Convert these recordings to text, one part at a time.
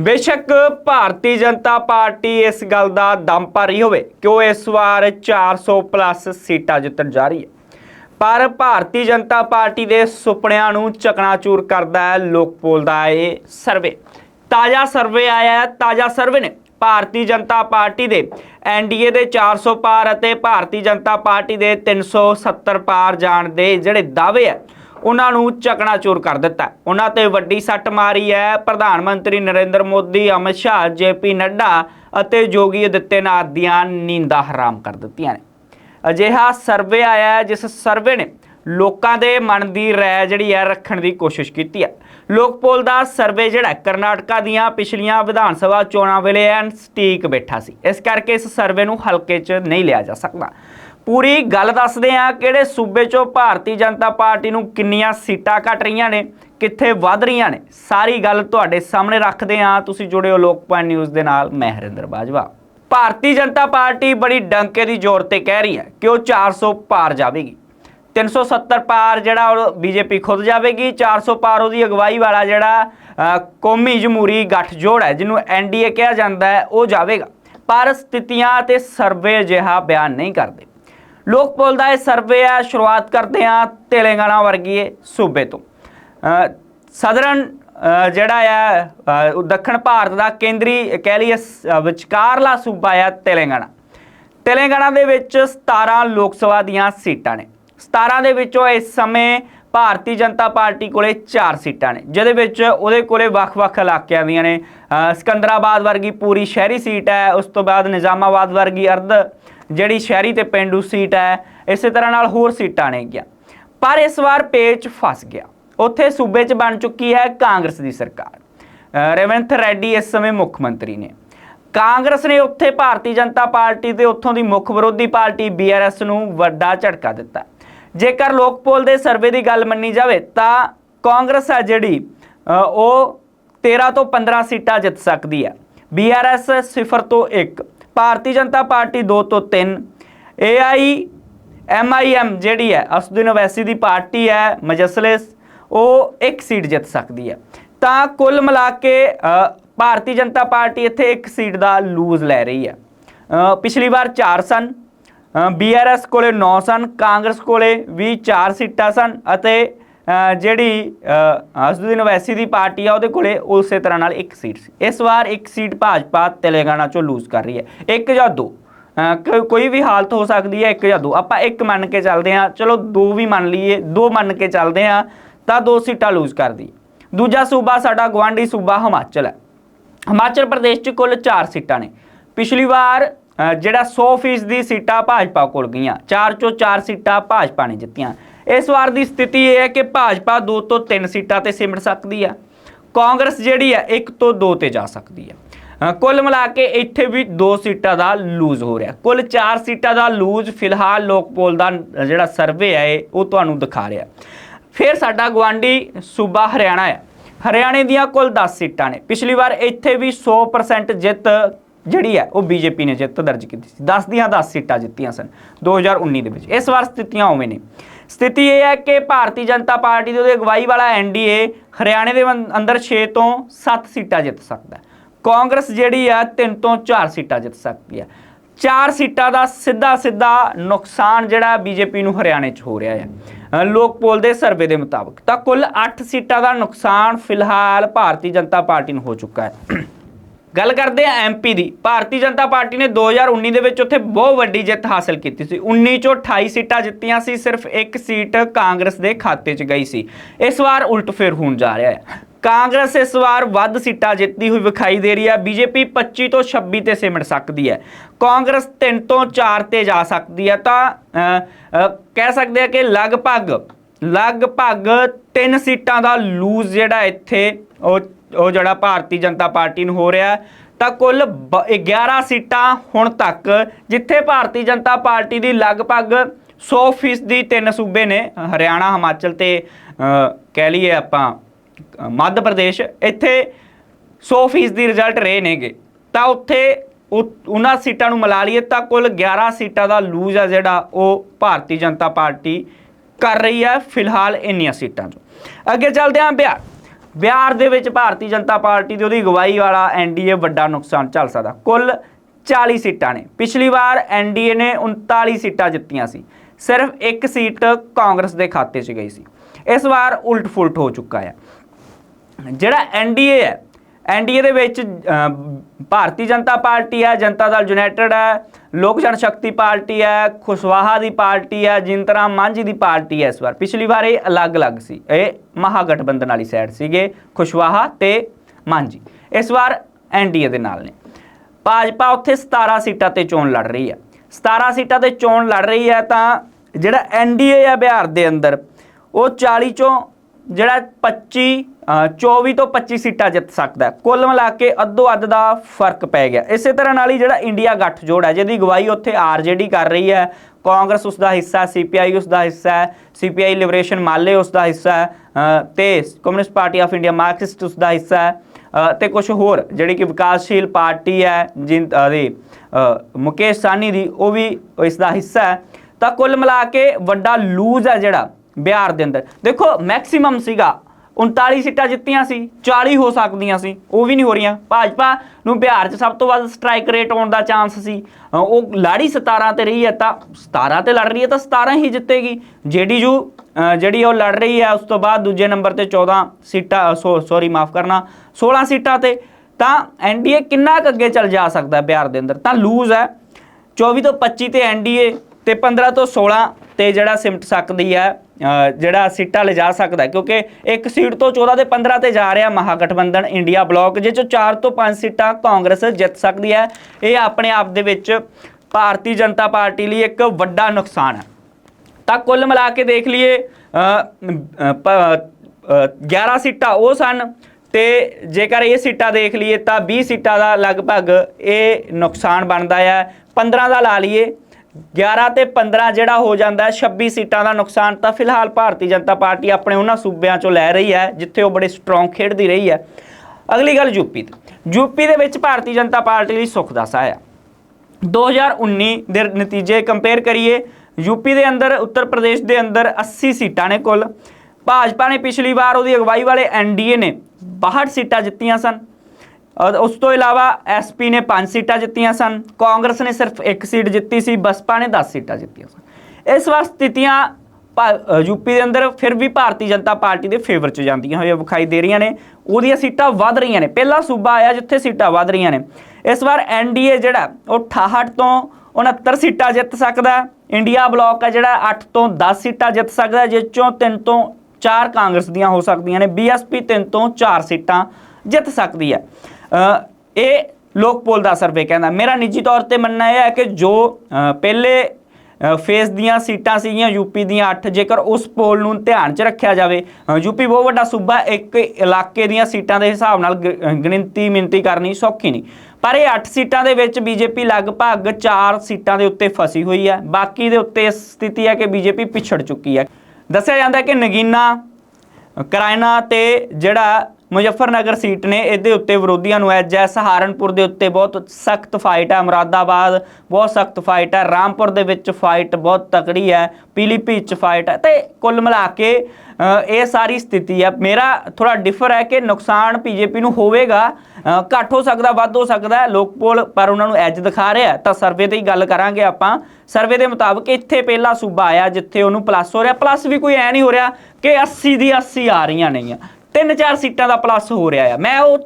ਬੇਸ਼ੱਕ ਭਾਰਤੀ ਜਨਤਾ ਪਾਰਟੀ ਇਸ ਗੱਲ ਦਾ ਦਮ ਭਰ ਰਹੀ ਹੋਵੇ ਕਿ ਉਹ ਇਸ ਵਾਰ 400 ਪਲੱਸ ਸੀਟਾਂ ਜਿੱਤਣ ਜਾ ਰਹੀ ਹੈ। ਪਰ ਭਾਰਤੀ ਜਨਤਾ ਪਾਰਟੀ ਦੇ ਸੁਪਨਿਆਂ ਨੂੰ ਚਕਨਾਚੂਰ ਕਰਦਾ ਹੈ ਲੋਕਪੋਲ ਦਾ ਇਹ ਸਰਵੇ। ਤਾਜ਼ਾ ਸਰਵੇ ਆਇਆ ਹੈ, ਤਾਜ਼ਾ ਸਰਵੇ ਨੇ ਭਾਰਤੀ ਜਨਤਾ ਪਾਰਟੀ ਦੇ ਐਨਡੀਏ ਦੇ 400 ਪਾਰ ਅਤੇ ਭਾਰਤੀ ਜਨਤਾ ਪਾਰਟੀ ਦੇ 370 ਪਾਰ ਜਾਣ ਦੇ ਜਿਹੜੇ ਦਾਅਵੇ ਆ ਉਹਨਾਂ ਨੂੰ ਚਕਨਾਚੂਰ ਕਰ ਦਿੱਤਾ। ਉਹਨਾਂ ਤੇ ਵੱਡੀ ਸੱਟ ਮਾਰੀ ਹੈ। ਪ੍ਰਧਾਨ ਮੰਤਰੀ ਨਰਿੰਦਰ ਮੋਦੀ, ਅਮਿਤ ਸ਼ਾਹ ਜੇਪੀ ਨੱਡਾ ਅਤੇ ਜੋਗੀ ਅਦਿੱਤਿਆਨਾਥ ਦੀਆਂ ਨੀਂਦਾਂ ਹਰਾਮ ਕਰ ਦਿੱਤੀਆਂ ਨੇ। ਅਜਿਹਾ ਸਰਵੇ ਆਇਆ ਜਿਸ ਸਰਵੇ ਨੇ ਲੋਕਾਂ ਦੇ ਮਨ ਦੀ ਰਾਏ ਜਿਹੜੀ ਹੈ ਰੱਖਣ ਦੀ ਕੋਸ਼ਿਸ਼ ਕੀਤੀ ਹੈ। ਲੋਕਪੋਲ ਦਾ ਸਰਵੇ ਜਿਹੜਾ ਕਰਨਾਟਕਾ ਦੀਆਂ ਪਿਛਲੀਆਂ ਵਿਧਾਨ ਸਭਾ ਚੋਣਾਂ ਵੇਲੇ ਐਨ ਸਟੀਕ ਬੈਠਾ ਸੀ। ਇਸ ਕਰਕੇ ਇਸ ਸਰਵੇ ਨੂੰ ਹਲਕੇ 'ਚ ਨਹੀਂ ਲਿਆ ਜਾ ਸਕਦਾ। ਪੂਰੀ ਗੱਲ ਦੱਸਦੇ ਆ ਕਿਹੜੇ ਸੂਬੇ 'ਚੋਂ ਭਾਰਤੀ ਜਨਤਾ ਪਾਰਟੀ ਨੂੰ ਕਿੰਨੀਆਂ ਸੀਟਾਂ ਘਟ ਰਹੀਆਂ ਨੇ, ਕਿੱਥੇ ਵੱਧ ਰਹੀਆਂ ਨੇ, ਸਾਰੀ ਗੱਲ ਤੁਹਾਡੇ ਸਾਹਮਣੇ ਰੱਖਦੇ ਆ ਤੁਸੀਂ ਜੁੜੇ ਹੋ ਲੋਕ ਪੁਆਇੰਟ ਨਿਊਜ਼ ਦੇ ਨਾਲ, ਮੈਂ ਹਰਿੰਦਰ ਬਾਜਵਾ। ਭਾਰਤੀ ਜਨਤਾ ਪਾਰਟੀ ਬੜੀ ਡੰਕੇ ਦੀ ਜ਼ੋਰ ਤੇ ਕਹਿ ਰਹੀ ਹੈ ਕਿ ਉਹ 400 ਪਾਰ ਜਾਵੇਗੀ। 370 ਪਾਰ ਜਿਹੜਾ ਉਹ ਬੀਜੇਪੀ ਖੁਦ ਜਾਵੇਗੀ 400 ਪਾਰ ਉਹਦੀ ਅਗਵਾਈ ਵਾਲਾ ਜਿਹੜਾ ਕੌਮੀ ਜਮਹੂਰੀ ਗੱਠਜੋੜ ਹੈ, ਜਿਹਨੂੰ ਐਨਡੀਏ ਕਿਹਾ ਜਾਂਦਾ ਹੈ, ਉਹ ਜਾਵੇਗਾ। ਪਰ ਸਥਿਤੀਆਂ ਤੇ ਸਰਵੇ ਜਿਹਾ ਬਿਆਨ ਨਹੀਂ ਕਰਦੇ। ਲੋਕਪੋਲ ਦਾ ਇਹ ਸਰਵੇ ਆ, ਸ਼ੁਰੂਆਤ ਕਰਦੇ ਹਾਂ ਤੇਲੰਗਾਨਾ ਵਰਗੀ ਸੂਬੇ ਤੋਂ। ਸਦਰਨ ਜਿਹੜਾ ਆ ਦੱਖਣ ਭਾਰਤ ਦਾ ਕੇਂਦਰੀ, ਕਹਿ ਲਈਏ, ਸ- ਵਿਚਕਾਰਲਾ ਸੂਬਾ ਹੈ ਤੇਲੰਗਾਨਾ। ਤੇਲੰਗਾਨਾ ਦੇ ਵਿੱਚ 17 ਲੋਕ ਸਭਾ ਦੀਆਂ ਸੀਟਾਂ ਨੇ। 17 ਦੇ ਵਿੱਚੋਂ ਇਸ ਸਮੇਂ ਭਾਰਤੀ ਜਨਤਾ ਪਾਰਟੀ ਕੋਲੇ 4 ਸੀਟਾਂ ਨੇ, ਜਿਹਦੇ ਵਿੱਚ ਉਹਦੇ ਕੋਲੇ ਵੱਖ-ਵੱਖ ਇਲਾਕਿਆਂ ਦੀਆਂ ਨੇ। ਸਿਕੰਦਰਾਬਾਦ ਵਰਗੀ ਪੂਰੀ ਸ਼ਹਿਰੀ ਸੀਟ ਹੈ, ਉਸ ਤੋਂ ਬਾਅਦ ਨਿਜ਼ਾਮਾਬਾਦ ਵਰਗੀ ਅਰਧ ਜਿਹੜੀ ਸ਼ਹਿਰੀ ਤੇ ਪਿੰਡੂ ਸੀਟ ਹੈ ਇਸੇ ਤਰ੍ਹਾਂ ਨਾਲ ਹੋਰ ਸੀਟਾਂ ਨੇਗੀਆਂ ਪਰ ਇਸ ਵਾਰ ਪੇਚ ਫਸ ਗਿਆ। ਉੱਥੇ ਸੂਬੇ 'ਚ ਬਣ ਚੁੱਕੀ ਹੈ ਕਾਂਗਰਸ ਦੀ ਸਰਕਾਰ। ਅ, ਰੇਵੰਤ ਰੈਡੀ ਇਸ ਸਮੇਂ ਮੁੱਖ ਮੰਤਰੀ ਨੇ। ਕਾਂਗਰਸ ਨੇ ਉੱਥੇ ਭਾਰਤੀ ਜਨਤਾ ਪਾਰਟੀ ਤੇ ਉੱਥੋਂ ਦੀ ਮੁੱਖ ਵਿਰੋਧੀ ਪਾਰਟੀ ਬੀਆਰਐਸ ਨੂੰ ਵੱਡਾ ਝਟਕਾ ਦਿੱਤਾ। ਜੇਕਰ ਲੋਕਪੋਲ ਦੇ ਸਰਵੇ ਦੀ ਗੱਲ ਮੰਨੀ ਜਾਵੇ ਤਾਂ ਕਾਂਗਰਸ ਹੈ ਜਿਹੜੀ ਉਹ 13 ਤੋਂ 15 ਸੀਟਾਂ ਜਿੱਤ ਸਕਦੀ ਹੈ। ਬੀਆਰਐਸ 0 ਤੋਂ 1 ਭਾਰਤੀ ਜਨਤਾ ਪਾਰਟੀ 2 ਤੋਂ 3 ਏਆਈ ਐਮਆਈਐਮ ਜਿਹੜੀ ਹੈ ਅਸਦੁਨ ਅਵੈਸੀ ਦੀ ਪਾਰਟੀ ਹੈ ਮਜਸਲਿਸ ਉਹ ਇੱਕ ਸੀਟ ਜਿੱਤ ਸਕਦੀ ਹੈ। ਤਾਂ ਕੁੱਲ ਮਿਲਾ ਕੇ ਭਾਰਤੀ ਜਨਤਾ ਪਾਰਟੀ ਇੱਥੇ ਇੱਕ ਸੀਟ ਦਾ ਲੂਜ਼ ਲੈ ਰਹੀ ਹੈ। ਪਿਛਲੀ ਵਾਰ 4 ਸਨ ਬੀਆਰਐਸ ਕੋਲੇ 9 ਸਨ, ਕਾਂਗਰਸ ਕੋਲੇ ਵੀ 4 ਸੀਟਾਂ ਸਨ ਅਤੇ ਜਿਹੜੀ ਅਸਦੁਦੀਨ ਓਵੈਸੀ ਦੀ ਪਾਰਟੀ ਆ, ਉਹਦੇ ਕੋਲੇ ਉਸੇ ਤਰ੍ਹਾਂ ਨਾਲ ਇੱਕ ਸੀਟ ਸੀ। ਇਸ ਵਾਰ ਇੱਕ ਸੀਟ ਭਾਜਪਾ ਤੇਲੰਗਾਨਾ ਚੋਂ ਲੂਜ਼ ਕਰ ਰਹੀ ਹੈ। ਇੱਕ ਜਾਂ ਦੋ। ਕੋਈ ਵੀ ਹਾਲਤ ਹੋ ਸਕਦੀ ਹੈ ਇੱਕ ਜਾਂ ਦੋ। ਆਪਾਂ ਇੱਕ ਮੰਨ ਕੇ ਚੱਲਦੇ ਹਾਂ, ਚਲੋ ਦੋ ਵੀ ਮੰਨ ਲਈਏ, ਦੋ ਮੰਨ ਕੇ ਚੱਲਦੇ ਹਾਂ, ਤਾਂ ਦੋ ਸੀਟਾਂ ਲੂਜ਼ ਕਰਦੀ ਦੂਜਾ ਸੂਬਾ ਸਾਡਾ ਗਵਾਂਢੀ ਸੂਬਾ ਹਿਮਾਚਲ ਹੈ। ਹਿਮਾਚਲ ਪ੍ਰਦੇਸ਼ 'ਚ ਕੁੱਲ 4 ਸੀਟਾਂ ਨੇ। ਪਿਛਲੀ ਵਾਰ ਜਿਹੜਾ 100% ਦੀ ਸੀਟਾਂ ਭਾਜਪਾ ਕੋਲ ਗਈਆਂ 4 ਚੋਂ 4 ਸੀਟਾਂ ਭਾਜਪਾ ਨੇ ਜਿੱਤੀਆਂ। ਇਸ ਵਾਰ ਦੀ ਸਥਿਤੀ ਇਹ ਹੈ ਕਿ ਭਾਜਪਾ 2 ਤੋਂ 3 ਸੀਟਾਂ ਤੇ ਸਿਮਟ ਸਕਦੀ ਹੈ ਕਾਂਗਰਸ ਜਿਹੜੀ ਹੈ 1 ਤੋਂ 2 ਤੇ ਜਾ ਸਕਦੀ ਹੈ ਕੁੱਲ ਮਿਲਾ ਕੇ ਇੱਥੇ ਵੀ 2 ਸੀਟਾਂ ਦਾ ਲੂਜ਼ ਹੋ ਰਿਹਾ। ਕੁੱਲ 4 ਸੀਟਾਂ ਦਾ ਲੂਜ਼ ਫਿਲਹਾਲ ਲੋਕਪੋਲ ਦਾ ਜਿਹੜਾ ਸਰਵੇ ਹੈ ਉਹ ਤੁਹਾਨੂੰ ਦਿਖਾ ਰਿਹਾ। ਫਿਰ ਸਾਡਾ ਗਵਾਂਢੀ ਸੂਬਾ ਹਰਿਆਣਾ ਹੈ ਹਰਿਆਣੇ ਦੀਆਂ ਕੁੱਲ 10 ਸੀਟਾਂ ਨੇ। ਪਿਛਲੀ ਵਾਰ ਇੱਥੇ ਵੀ 100% ਜਿੱਤ ਜਿਹੜੀ ਹੈ ਉਹ ਬੀਜੇਪੀ ਨੇ ਜਿੱਤ ਦਰਜ ਕੀਤੀ ਸੀ। 10 ਦੀਆਂ 10 ਸੀਟਾਂ ਜਿੱਤੀਆਂ ਸਨ 2019 ਦੇ ਵਿੱਚ। ਇਸ ਵਾਰ ਸਥਿਤੀਆਂ ਉਵੇਂ ਨੇ। ਸਥਿਤੀ ਇਹ ਹੈ ਕਿ ਭਾਰਤੀ ਜਨਤਾ ਪਾਰਟੀ ਦੇ ਉਹਦੇ ਅਗਵਾਈ ਵਾਲਾ ਐਨਡੀਏ ਹਰਿਆਣੇ ਦੇ ਅੰਦਰ 6 ਤੋਂ 7 ਸੀਟਾਂ ਜਿੱਤ ਸਕਦਾ ਕਾਂਗਰਸ ਜਿਹੜੀ ਆ 3 ਤੋਂ 4 ਸੀਟਾਂ ਜਿੱਤ ਸਕਦੀ ਹੈ। ਚਾਰ ਸੀਟਾਂ ਦਾ ਸਿੱਧਾ ਸਿੱਧਾ ਨੁਕਸਾਨ ਜਿਹੜਾ ਬੀਜੇਪੀ ਨੂੰ ਹਰਿਆਣੇ 'ਚ ਹੋ ਰਿਹਾ ਹੈ। ਲੋਕ ਪੋਲ ਦੇ ਸਰਵੇ ਦੇ ਮੁਤਾਬਕ ਤਾਂ ਕੁੱਲ 8 ਸੀਟਾਂ ਦਾ ਨੁਕਸਾਨ ਫਿਲਹਾਲ ਭਾਰਤੀ ਜਨਤਾ ਪਾਰਟੀ ਨੂੰ ਹੋ ਚੁੱਕਾ ਹੈ। ਗੱਲ ਕਰਦੇ ਆ ਐਮਪੀ ਦੀ। ਭਾਰਤੀ ਜਨਤਾ ਪਾਰਟੀ ਨੇ 2019 ਦੇ ਵਿੱਚ ਉੱਥੇ ਬਹੁਤ ਵੱਡੀ ਜਿੱਤ ਹਾਸਲ ਕੀਤੀ ਸੀ। 19 ਚੋਂ 28 ਸੀਟਾਂ ਜਿੱਤੀਆਂ ਸੀ, ਸਿਰਫ ਇੱਕ ਸੀਟ ਕਾਂਗਰਸ ਦੇ ਖਾਤੇ 'ਚ ਗਈ ਸੀ। ਇਸ ਵਾਰ ਉਲਟ ਫੇਰ ਹੋਣ ਜਾ ਰਿਹਾ ਹੈ। ਕਾਂਗਰਸ ਇਸ ਵਾਰ ਵੱਧ ਸੀਟਾਂ ਜਿੱਤਦੀ ਹੋਈ ਵਿਖਾਈ ਦੇ ਰਹੀ ਹੈ। ਬੀਜੇਪੀ 25 ਤੋਂ 26 ਤੇ ਸਿਮਟ ਸਕਦੀ ਹੈ। ਕਾਂਗਰਸ 3 ਤੋਂ 4 ਤੇ ਜਾ ਸਕਦੀ ਹੈ ਤਾਂ ਕਹਿ ਸਕਦੇ ਆ ਕਿ ਲਗਭਗ ਲਗਭਗ 3 ਸੀਟਾਂ ਦਾ ਲੂਜ਼ ਜਿਹੜਾ ਇੱਥੇ ਉਹ ਉਹ ਜਿਹੜਾ ਭਾਰਤੀ ਜਨਤਾ ਪਾਰਟੀ ਨੂੰ ਹੋ ਰਿਹਾ ਤਾਂ ਕੁੱਲ ਬ- 11 ਸੀਟਾਂ ਹੁਣ ਤੱਕ, ਜਿੱਥੇ ਭਾਰਤੀ ਜਨਤਾ ਪਾਰਟੀ ਦੀ ਲਗਭਗ 100% ਦੀ ਤਿੰਨ ਸੂਬੇ ਨੇ, ਹਰਿਆਣਾ, ਹਿਮਾਚਲ ਤੇ ਕਹਿ ਲਈਏ ਆਪਾਂ ਮੱਧ ਪ੍ਰਦੇਸ਼, ਇੱਥੇ 100% ਦੀ ਰਿਜ਼ਲਟ ਰਹੇ ਨੇਗੇ। ਤਾਂ ਉੱਥੇ ਉਹ- ਉਹਨਾਂ ਸੀਟਾਂ ਨੂੰ ਮਿਲਾ ਲਈਏ ਤਾਂ ਕੁੱਲ 11 ਸੀਟਾਂ ਦਾ ਲੂਜ਼ ਆ ਜਿਹੜਾ ਉਹ ਭਾਰਤੀ ਜਨਤਾ ਪਾਰਟੀ ਕਰ ਰਹੀ ਹੈ, ਫਿਲਹਾਲ ਇੰਨੀਆਂ ਸੀਟਾਂ 'ਚੋਂ। ਅੱਗੇ ਚੱਲਦੇ ਹਾਂ ਬਿਹਾਰ। ਬਿਹਾਰ ਦੇ ਵਿੱਚ ਭਾਰਤੀ ਜਨਤਾ ਪਾਰਟੀ ਦੀ ਉਹਦੀ ਅਗਵਾਈ ਵਾਲਾ ਐਨਡੀਏ ਵੱਡਾ ਨੁਕਸਾਨ ਝੱਲ ਸਕਦਾ। ਕੁੱਲ 40 ਸੀਟਾਂ ਨੇ। ਪਿਛਲੀ ਵਾਰ ਐਨਡੀਏ ਨੇ 39 ਸੀਟਾਂ ਜਿੱਤੀਆਂ ਸੀ। ਸਿਰਫ ਇੱਕ ਸੀਟ ਕਾਂਗਰਸ ਦੇ ਖਾਤੇ 'ਚ ਗਈ ਸੀ। ਇਸ ਵਾਰ ਉਲਟ ਫੁਲਟ ਹੋ ਚੁੱਕਾ ਹੈ ਜਿਹੜਾ ਐਨਡੀਏ ਹੈ ਐਨਡੀਏ ਦੇ ਵਿੱਚ ਭਾਰਤੀ ਜਨਤਾ ਪਾਰਟੀ ਹੈ, ਜਨਤਾ ਦਲ ਯੂਨਾਈਟਿਡ ਹੈ, ਲੋਕ ਜਨ ਸ਼ਕਤੀ ਪਾਰਟੀ ਹੈ, ਖੁਸ਼ਵਾਹਾ ਦੀ ਪਾਰਟੀ ਹੈ, ਜਿੰਤਰਾ ਮਾਂਝੀ ਦੀ ਪਾਰਟੀ ਹੈ ਇਸ ਵਾਰ। ਪਿਛਲੀ ਵਾਰ ਇਹ ਅਲੱਗ-ਅਲੱਗ ਸੀ। ਇਹ ਮਹਾਗਠਬੰਧਨ ਵਾਲੀ ਸਾਈਡ ਸੀਗੇ, ਖੁਸ਼ਵਾਹਾ ਤੇ ਮਾਂਝੀ। ਇਸ ਵਾਰ ਐਨਡੀਏ ਦੇ ਨਾਲ ਨੇ। ਭਾਜਪਾ ਉੱਥੇ 17 ਸੀਟਾਂ ਤੇ ਚੋਣ ਲੜ ਰਹੀ ਹੈ। 17 ਸੀਟਾਂ ਤੇ ਚੋਣ ਲੜ ਰਹੀ ਹੈ ਤਾਂ ਜਿਹੜਾ ਐਨਡੀਏ ਹੈ ਬਿਹਾਰ ਦੇ ਅੰਦਰ, ਉਹ 40 ਚੋਂ ਜਿਹੜਾ 25 ਅ, 24 ਤੋਂ 25 ਸੀਟਾਂ ਜਿੱਤ ਸਕਦਾ ਕੁੱਲ ਮਿਲਾ ਕੇ ਅੱਧੋ ਅੱਧ ਦਾ ਫ਼ਰਕ ਪੈ ਗਿਆ। ਇਸੇ ਤਰ੍ਹਾਂ ਨਾਲ ਹੀ ਜਿਹੜਾ ਇੰਡੀਆ ਗੱਠਜੋੜ ਹੈ ਜਿਹਦੀ ਗਵਾਹੀ ਉੱਥੇ ਆਰਜੇਡੀ ਕਰ ਰਹੀ ਹੈ ਕਾਂਗਰਸ ਉਸ ਦਾ ਹਿੱਸਾ ਹੈ ਸੀਪੀਆਈ ਉਸ ਦਾ ਹਿੱਸਾ ਹੈ ਸੀਪੀਆਈ ਲਿਬਰੇਸ਼ਨ ਮਾਲੇ ਉਸ ਦਾ ਹਿੱਸਾ ਹੈ ਤੇ Communist party of India Marxist ਉਸ ਦਾ ਹਿੱਸਾ ਹੈ ਅ, ਤੇ ਕੁਝ ਹੋਰ ਜਿਹੜੀ ਕਿ ਵਿਕਾਸਸ਼ੀਲ ਪਾਰਟੀ ਹੈ ਜਿਨ ਦੀ ਮੁਕੇਸ਼ ਸਾਨੀ ਦੀ ਉਹ ਵੀ ਇਸ ਦਾ ਹਿੱਸਾ ਹੈ। ਤਾਂ ਕੁੱਲ ਮਿਲਾ ਕੇ ਵੱਡਾ ਲੂਜ਼ ਹੈ ਜਿਹੜਾ ਬਿਹਾਰ ਦੇ ਅੰਦਰ। ਦੇਖੋ ਮੈਕਸਿਮਮ ਸੀਗਾ 39 ਸੀਟਾਂ ਜਿੱਤੀਆਂ ਸੀ 40 ਹੋ ਸਕਦੀਆਂ ਸੀ, ਉਹ ਵੀ ਨਹੀਂ ਹੋ ਰਹੀਆਂ। ਭਾਜਪਾ ਨੂੰ ਬਿਹਾਰ 'ਚ ਸਭ ਤੋਂ ਵੱਧ ਸਟ੍ਰਾਈਕ ਰੇਟ ਆਉਣ ਦਾ ਚਾਂਸ ਸੀ। ਉਹ ਲਾੜੀ 17 ਤੇ ਰਹੀ ਹੈ ਤਾਂ 17 ਤੇ ਲੜ ਰਹੀ ਹੈ ਤਾਂ 17 ਹੀ ਜਿੱਤੇਗੀ। ਜੇਡੀਯੂ ਜਿਹੜੀ ਉਹ ਲੜ ਰਹੀ ਹੈ, ਉਸ ਤੋਂ ਬਾਅਦ ਦੂਜੇ ਨੰਬਰ ਤੇ 14 ਸੀਟਾਂ ਸੌਰੀ ਮਾਫ ਕਰਨਾ 16 ਸੀਟਾਂ ਤੇ ਤਾਂ ਐਨਡੀਏ ਕਿੰਨਾ ਕੁ ਅੱਗੇ ਚੱਲ ਜਾ ਸਕਦਾ ਬਿਹਾਰ ਦੇ ਅੰਦਰ? ਤਾਂ ਲੂਜ਼ ਹੈ। 24 ਤੋਂ 25 ਤੇ ਐਨਡੀਏ ਤੇ 15 ਤੋਂ 16 ਤੇ ਜਿਹੜਾ ਸਿਮਟ ਸਕਦੀ ਹੈ ਜਿਹੜਾ ਸੀਟਾਂ ਲਿਜਾ ਸਕਦਾ ਕਿਉਂਕਿ ਇੱਕ ਸੀਟ ਤੋਂ 14 ਤੇ 15 ਤੇ ਜਾ ਰਿਹਾ ਮਹਾਗਠਬੰਧਨ ਇੰਡੀਆ ਬਲਾਕ ਜਿਸ ਚੋਂ 4 ਤੋਂ 5 ਸੀਟਾਂ ਕਾਂਗਰਸ ਜਿੱਤ ਸਕਦੀ ਹੈ। ਇਹ ਆਪਣੇ ਆਪ ਦੇ ਵਿੱਚ ਭਾਰਤੀ ਜਨਤਾ ਪਾਰਟੀ ਲਈ ਇੱਕ ਵੱਡਾ ਨੁਕਸਾਨ ਹੈ। ਤਾਂ ਕੁੱਲ ਮਿਲਾ ਕੇ ਦੇਖ ਲਈਏ ਅ, 11 ਸੀਟਾਂ ਉਹ ਸਨ ਤੇ ਜੇਕਰ ਇਹ ਸੀਟਾਂ ਦੇਖ ਲਈਏ ਤਾਂ 20 ਸੀਟਾਂ ਦਾ ਲਗਭਗ ਇਹ ਨੁਕਸਾਨ ਬਣਦਾ ਹੈ। 15 ਦਾ ਲਾ ਲਈਏ 11 ਤੇ 15 ਜਿਹੜਾ ਹੋ ਜਾਂਦਾ ਹੈ 26 ਸੀਟਾਂ ਦਾ ਨੁਕਸਾਨ ਤਾਂ ਫਿਲਹਾਲ ਭਾਰਤੀ ਜਨਤਾ ਪਾਰਟੀ ਆਪਣੇ ਉਹਨਾਂ ਸੂਬਿਆਂ ਚੋਂ ਲੈ ਰਹੀ ਹੈ, ਜਿੱਥੇ ਉਹ ਬੜੇ ਸਟਰੋਂਗ ਖੇਡਦੀ ਰਹੀ ਹੈ। ਅਗਲੀ ਗੱਲ ਯੂਪੀ ਦੀ। ਯੂਪੀ ਦੇ ਵਿੱਚ ਭਾਰਤੀ ਜਨਤਾ ਪਾਰਟੀ ਲਈ ਸੁੱਖ ਦਾ ਸਾਹ ਹੈ 2019 ਦੇ ਨਤੀਜੇ ਕੰਪੇਅਰ ਕਰੀਏ, ਯੂਪੀ ਦੇ ਅੰਦਰ, ਉੱਤਰ ਪ੍ਰਦੇਸ਼ ਦੇ ਅੰਦਰ 80 ਸੀਟਾਂ ਨੇ ਕੁੱਲ। ਭਾਜਪਾ ਨੇ ਪਿਛਲੀ ਵਾਰ ਉਹਦੀ ਅਗਵਾਈ ਵਾਲੇ ਐਨਡੀਏ ਨੇ 62 ਸੀਟਾਂ ਜਿੱਤੀਆਂ ਸਨ। ਉਸ ਤੋਂ ਇਲਾਵਾ ਐਸਪੀ ਨੇ 5 ਸੀਟਾਂ ਜਿੱਤੀਆਂ ਸਨ ਕਾਂਗਰਸ ਨੇ ਸਿਰਫ 1 ਸੀਟ ਜਿੱਤੀ ਸੀ ਬਸਪਾ ਨੇ 10 ਸੀਟਾਂ ਜਿੱਤੀਆਂ ਸਨ। ਇਸ ਵਾਰ ਸਥਿਤੀਆਂ ਭਾ- ਅ, ਯੂਪੀ ਦੇ ਅੰਦਰ ਫਿਰ ਵੀ ਭਾਰਤੀ ਜਨਤਾ ਪਾਰਟੀ ਦੇ ਫੇਵਰ 'ਚ ਜਾਂਦੀਆਂ ਹੋਈਆਂ ਵਿਖਾਈ ਦੇ ਰਹੀਆਂ ਨੇ। ਉਹਦੀਆਂ ਸੀਟਾਂ ਵੱਧ ਰਹੀਆਂ ਨੇ। ਪਹਿਲਾ ਸੂਬਾ ਆਇਆ ਜਿੱਥੇ ਸੀਟਾਂ ਵੱਧ ਰਹੀਆਂ ਨੇ। ਇਸ ਵਾਰ ਐਨਡੀਏ ਜਿਹੜਾ ਉਹ 68 ਤੋਂ 69 ਸੀਟਾਂ ਜਿੱਤ ਸਕਦਾ ਇੰਡੀਆ ਬਲਾਕ ਹੈ ਜਿਹੜਾ 8 ਤੋਂ 10 ਸੀਟਾਂ ਜਿੱਤ ਸਕਦਾ ਜਿਸ ਚੋਂ 3 ਤੋਂ 4 ਕਾਂਗਰਸ ਦੀਆਂ ਹੋ ਸਕਦੀਆਂ ਨੇ। ਬੀਐਸਪੀ 3 ਤੋਂ 4 ਸੀਟਾਂ ਜਿੱਤ ਸਕਦੀ ਹੈ। ਇਹ ਲੋਕ ਪੋਲ ਦਾ ਸਰਵੇ ਕਹਿੰਦਾ ਮੇਰਾ ਨਿੱਜੀ ਤੌਰ ਤੇ ਮੰਨਣਾ ਇਹ ਹੈ ਕਿ ਜੋ ਪਹਿਲੇ ਫੇਸ ਦੀਆਂ ਸੀਟਾਂ ਸੀਗੀਆਂ ਯੂਪੀ ਦੀਆਂ 8 ਜੇਕਰ ਉਸ ਪੋਲ ਨੂੰ ਧਿਆਨ 'ਚ ਰੱਖਿਆ ਜਾਵੇ ਅ, ਯੂਪੀ ਬਹੁਤ ਵੱਡਾ ਸੂਬਾ ਇੱਕ ਇਲਾਕੇ ਦੀਆਂ ਸੀਟਾਂ ਦੇ ਹਿਸਾਬ ਨਾਲ ਗਿਣਤੀ ਮਿੰਤੀ ਕਰਨੀ ਸੌਖੀ ਨਹੀਂ। ਪਰ ਇਹ 8 ਸੀਟਾਂ ਦੇ ਵਿੱਚ ਬੀਜੇਪੀ ਲਗਭਗ 4 ਸੀਟਾਂ ਦੇ ਉੱਤੇ ਫਸੀ ਹੋਈ ਹੈ ਬਾਕੀ ਦੇ ਉੱਤੇ ਸਥਿਤੀ ਹੈ ਕਿ ਬੀਜੇਪੀ ਪਿਛੜ ਚੁੱਕੀ ਹੈ। ਦੱਸਿਆ ਜਾਂਦਾ ਹੈ ਕਿ ਨਗੀਨਾ ਕਰਾਇਨਾ ਤੇ ਜਿਹੜਾ ਮੁਜ਼ਫਰਨਗਰ ਸੀਟ ਨੇ ਇਹਦੇ ਉੱਤੇ ਵਿਰੋਧੀਆਂ ਨੂੰ ਐਜ ਹੈ ਸਹਾਰਨਪੁਰ ਦੇ ਉੱਤੇ ਬਹੁਤ ਸਖਤ ਫਾਈਟ ਹੈ ਅਮਰਾਦਾਬਾਦ ਬਹੁਤ ਸਖਤ ਫਾਈਟ ਹੈ ਰਾਮਪੁਰ ਦੇ ਵਿੱਚ ਫਾਈਟ ਬਹੁਤ ਤਕੜੀ ਹੈ ਪੀਲੀਭੀਤ ਚ ਫਾਈਟ ਹੈ ਤੇ ਕੁੱਲ ਮਿਲਾ ਕੇ ਇਹ ਸਾਰੀ ਸਥਿਤੀ ਹੈ ਮੇਰਾ ਥੋੜਾ ਡਿਫਰ ਹੈ ਕਿ ਨੁਕਸਾਨ ਭਾਜਪਾ ਨੂੰ ਹੋਵੇਗਾ ਘੱਟ ਹੋ ਸਕਦਾ, ਵੱਧ ਹੋ ਸਕਦਾ ਹੈ ਲੋਕਪੋਲ ਪਰ ਉਹਨਾਂ ਨੂੰ ਐਜ ਦਿਖਾ ਰਿਹਾ ਤਾਂ ਸਰਵੇ ਤੇ ਹੀ ਗੱਲ ਕਰਾਂਗੇ ਆਪਾਂ। ਸਰਵੇ ਦੇ ਮੁਤਾਬਕ ਇੱਥੇ ਪਹਿਲਾ ਸੂਬਾ ਆਇਆ, ਜਿੱਥੇ ਉਹਨੂੰ ਪਲੱਸ ਹੋ ਰਿਹਾ। ਪਲੱਸ ਵੀ ਕੋਈ ਐ ਨਹੀਂ ਹੋ ਰਿਹਾ ਕਿ 80 ਦੀ 80 ਆ ਰਹੀਆਂ ਨਹੀਂ ਆ 3-4 ਸੀਟਾਂ ਦਾ ਪਲੱਸ ਹੋ ਰਿਹਾ ਆ। ਮੈਂ ਉਹ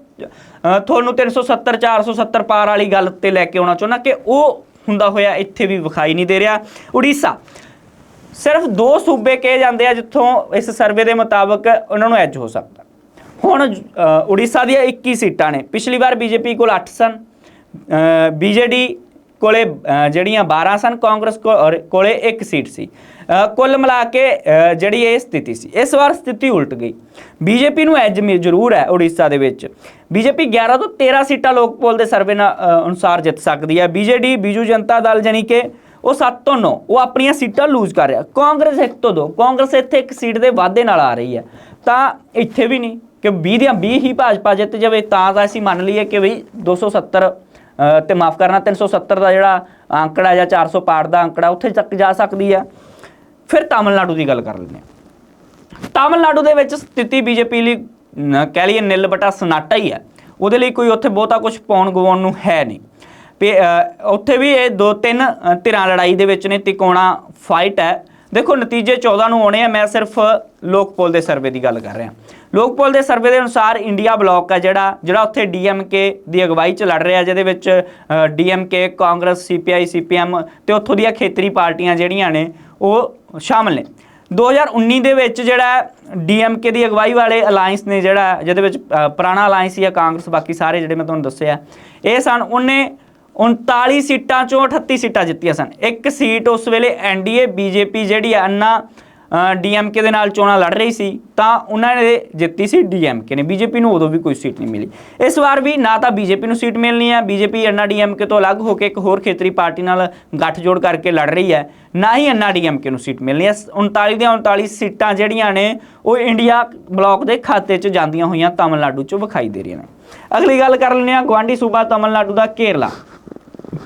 ਤੁਹਾਨੂੰ 370 470 ਪਾਰ ਵਾਲੀ ਗੱਲ ਤੇ ਲੈ ਕੇ ਆਉਣਾ ਚਾਹੁੰਦਾ ਕਿ ਉਹ ਹੁੰਦਾ ਹੋਇਆ ਇੱਥੇ ਵੀ ਵਿਖਾਈ ਨਹੀਂ ਦੇ ਰਿਹਾ। ਉੜੀਸਾ। ਸਿਰਫ ਦੋ ਸੂਬੇ ਕਹੇ ਜਾਂਦੇ ਆ ਜਿੱਥੋਂ ਇਸ ਸਰਵੇ ਦੇ ਮੁਤਾਬਕ ਉਹਨਾਂ ਨੂੰ ਐਜ ਹੋ ਸਕਦਾ। ਹੁਣ ਉੜੀਸਾ ਦੀਆਂ 21 ਸੀਟਾਂ ਨੇ। ਪਿਛਲੀ ਵਾਰ ਬੀਜੇਪੀ ਕੋਲ 8 ਸਨ। ਬੀਜੇਡੀ ਕੋਲੇ ਜਿਹੜੀਆਂ 12 ਸਨ, ਕਾਂਗਰਸ ਕੋਲੇ ਇੱਕ ਸੀਟ ਸੀ। ਕੁੱਲ ਮਿਲਾ ਕੇ ਜਿਹੜੀ ਇਹ ਸਥਿਤੀ ਸੀ। ਇਸ ਵਾਰ ਸਥਿਤੀ ਉਲਟ ਗਈ। ਬੀਜੇਪੀ ਨੂੰ ਐਜ ਜ਼ਰੂਰ ਹੈ ਉੜੀਸਾ ਦੇ ਵਿੱਚ। ਬੀਜੇਪੀ 11 ਤੋਂ 13 ਸੀਟਾਂ ਲੋਕ ਪੋਲ ਦੇ ਸਰਵੇ ਨਾਲ, ਅਨੁਸਾਰ ਜਿੱਤ ਸਕਦੀ ਹੈ। ਬੀਜੇਡੀ ਬੀਜੂ ਜਨਤਾ ਦਲ ਜਾਨੀ ਕਿ ਉਹ 7 ਤੋਂ 9 ਉਹ ਆਪਣੀਆਂ ਸੀਟਾਂ ਲੂਜ਼ ਕਰ ਰਿਹਾ। ਕਾਂਗਰਸ 1 ਤੋਂ 2 ਕਾਂਗਰਸ ਇੱਥੇ ਇੱਕ ਸੀਟ ਦੇ ਵਾਧੇ ਨਾਲ ਆ ਰਹੀ ਹੈ। ਤਾਂ ਇੱਥੇ ਵੀ ਨਹੀਂ ਕਿ 20 ਦੀਆਂ 20 ਹੀ ਭਾਜਪਾ ਜਿੱਤ ਜਾਵੇ ਤਾਂ ਤਾਂ ਅਸੀਂ ਮੰਨ ਲਈਏ ਕਿ ਬਈ 270 ਅ, ਤੇ ਮਾਫ ਕਰਨਾ 370 ਦਾ ਜਿਹੜਾ ਅੰਕੜਾ ਜਾਂ 400 ਪਾਰ ਦਾ ਅੰਕੜਾ ਉੱਥੇ ਤੱਕ ਜਾ ਸਕਦੀ ਹੈ। ਫਿਰ ਤਾਮਿਲਨਾਡੂ ਦੀ ਗੱਲ ਕਰ ਲੈਂਦੇ ਹਾਂ। ਤਾਮਿਲਨਾਡੂ ਦੇ ਵਿੱਚ ਸਥਿਤੀ ਬੀਜੇਪੀ ਲਈ ਕਹਿ ਲਈਏ ਨਿਲ ਬਟਾ ਸਨਾਟਾ ਹੀ ਹੈ। ਉਹਦੇ ਲਈ ਕੋਈ ਉੱਥੇ ਬਹੁਤਾ ਕੁਝ ਪਾਉਣ ਗਵਾਉਣ ਨੂੰ ਹੈ ਨਹੀਂ। ਉੱਥੇ ਵੀ ਇਹ ਦੋ ਤਿੰਨ ਧਿਰਾਂ ਲੜਾਈ ਦੇ ਵਿੱਚ ਨੇ, ਤਿਕੋਣਾ ਫਾਈਟ ਹੈ। ਦੇਖੋ, ਨਤੀਜੇ 14 ਨੂੰ ਆਉਣੇ ਆ, ਮੈਂ ਸਿਰਫ ਲੋਕਪੋਲ ਦੇ ਸਰਵੇ ਦੀ ਗੱਲ ਕਰ ਰਿਹਾ। ਲੋਕਪੋਲ ਦੇ ਸਰਵੇ ਦੇ ਅਨੁਸਾਰ ਇੰਡੀਆ ਬਲਾਕ ਹੈ ਜਿਹੜਾ ਜਿਹੜਾ ਉੱਥੇ ਡੀਐਮਕੇ ਦੀ ਅਗਵਾਈ 'ਚ ਲੜ ਰਿਹਾ, ਜਿਹਦੇ ਵਿੱਚ ਡੀਐਮਕੇ ਕਾਂਗਰਸ ਸੀਪੀਆਈ ਸੀਪੀਐਮ ਤੇ ਉੱਥੋਂ ਦੀਆਂ ਖੇਤਰੀ ਪਾਰਟੀਆਂ ਜਿਹੜੀਆਂ ਨੇ ਉਹ ਸ਼ਾਮਲ ਨੇ। 2019 ਦੇ ਵਿੱਚ ਜਿਹੜਾ ਡੀਐਮਕੇ ਦੀ ਅਗਵਾਈ ਵਾਲੇ ਅਲਾਈਅੰਸ ਨੇ ਜਿਹੜਾ, ਜਿਹਦੇ ਵਿੱਚ ਪੁਰਾਣਾ ਅਲਾਈਅੰਸ ਜਾਂ ਕਾਂਗਰਸ, ਬਾਕੀ ਸਾਰੇ ਜਿਹੜੇ ਮੈਂ ਤੁਹਾਨੂੰ ਦੱਸਿਆ, ਇਹ ਸਨ, ਉਹਨੇ 39 ਸੀਟਾਂ ਚੋਂ 38 ਸੀਟਾਂ ਜਿੱਤੀਆਂ ਸਨ। ਇੱਕ ਸੀਟ ਉਸ ਵੇਲੇ ਐਨਡੀਏ ਬੀਜੇਪੀ ਜਿਹੜੀ ਆ, ਅੰਨਾ ਡੀਐਮਕੇ ਦੇ ਨਾਲ ਚੋਣਾਂ ਲੜ ਰਹੀ ਸੀ, ਤਾਂ ਉਹਨਾਂ ਨੇ ਜਿੱਤੀ ਸੀ ਡੀਐਮਕੇ ਨੇ। ਬੀਜੇਪੀ ਨੂੰ ਉਦੋਂ ਵੀ ਕੋਈ ਸੀਟ ਨਹੀਂ ਮਿਲੀ। ਇਸ ਵਾਰ ਵੀ ਨਾ ਤਾਂ ਬੀਜੇਪੀ ਨੂੰ ਸੀਟ ਮਿਲਣੀ ਹੈ ਬੀਜੇਪੀ ਅੰਨਾ ਡੀਐਮਕੇ ਤੋਂ ਅਲੱਗ ਹੋ ਕੇ ਇੱਕ ਹੋਰ ਖੇਤਰੀ ਪਾਰਟੀ ਨਾਲ ਗੱਠਜੋੜ ਕਰਕੇ ਲੜ ਰਹੀ ਹੈ, ਨਾ ਹੀ ਅੰਨਾ ਡੀਐਮਕੇ ਨੂੰ ਸੀਟ ਮਿਲਣੀ ਹੈ। 39 ਦੀਆਂ 39 ਸੀਟਾਂ ਜਿਹੜੀਆਂ ਨੇ, ਉਹ ਇੰਡੀਆ ਬਲਾਕ ਦੇ ਖਾਤੇ 'ਚ ਜਾਂਦੀਆਂ ਹੋਈਆਂ ਤਾਮਿਲਨਾਡੂ 'ਚ ਵਿਖਾਈ ਦੇ ਰਹੀਆਂ ਨੇ। ਅਗਲੀ ਗੱਲ ਕਰ ਲੈਂਦੇ ਹਾਂ ਗਵਾਂਢੀ ਸੂਬਾ ਤਾਮਿਲਨਾਡੂ ਦਾ ਕੇਰਲਾ।